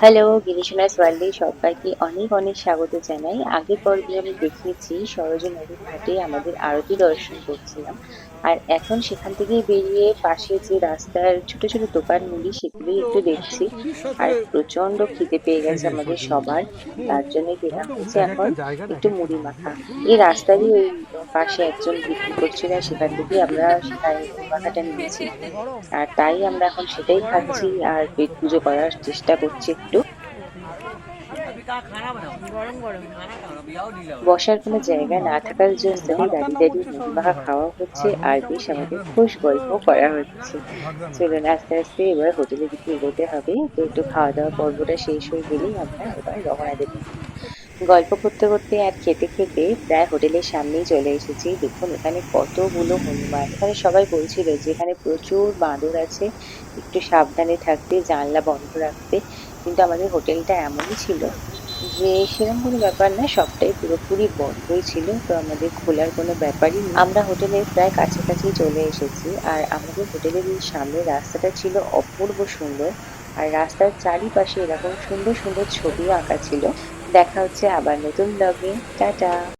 Hello গিরিশোনা ওয়ার্ল্ডে সবাইকে অনেক অনেক স্বাগত জানাই। আগের পর্বে আমি দেখিয়েছি, সরজ নদীর ঘাটে আমাদের আরতি দর্শন করছিলাম। আর এখন সেখান থেকে বেরিয়ে পাশে যে রাস্তার ছোট ছোট দোকান মুড়ি সেগুলোই একটু দেখছি। আর প্রচণ্ড খিদে পেয়ে গেছে আমাদের সবার, তার জন্য গেলাম হচ্ছে এখন একটু মুড়ি মাখা। এই রাস্তারই ওই পাশে একজন বিক্রি করছিল সেখান থেকে আমরা সেখানে মাখাটা নিয়েছি। আর তাই আমরা এখন সেটাই খাচ্ছি, আর পেট পুজো করার চেষ্টা করছি। বসার কোনো জায়গা না থাকার জন্য দাঁড়িয়ে দাঁড়িয়ে মুড়ি খাওয়া হচ্ছে আর বেশ আমাদের খুশ গল্প করা হচ্ছে। চলুন আস্তে আস্তে এবার হোটেলের দিকে এগোতে হবে। তো একটু খাওয়া দাওয়া পর্বটা শেষ হয়ে গেলেই আমরা এবার রওনা দেবো। গল্প করতে করতে আর খেতে খেতে প্রায় হোটেলের সামনেই চলে এসেছি। দেখুন, এখানে কতগুলো হনুমান। এখানে সবাই বলছিল যে এখানে প্রচুর বাঁদর আছে। একটু সাবধানে থাকতে, জানলা বন্ধ রাখতে। কিন্তু আমাদের হোটেলটা এমনই ছিল যে সেরকম কোনো ব্যাপার না, সবটাই পুরোপুরি বন্ধই ছিল, তো আমাদের খোলার কোনো ব্যাপারই নেই। আমরা হোটেলের প্রায় কাছাকাছি চলে এসেছি আর আমাদের হোটেলের সামনে রাস্তাটা ছিল অপূর্ব সুন্দর আর রাস্তার চারিপাশে এরকম সুন্দর সুন্দর ছবিও আঁকা ছিল। দেখা হচ্ছে আবার নতুন ব্লগে টাটা!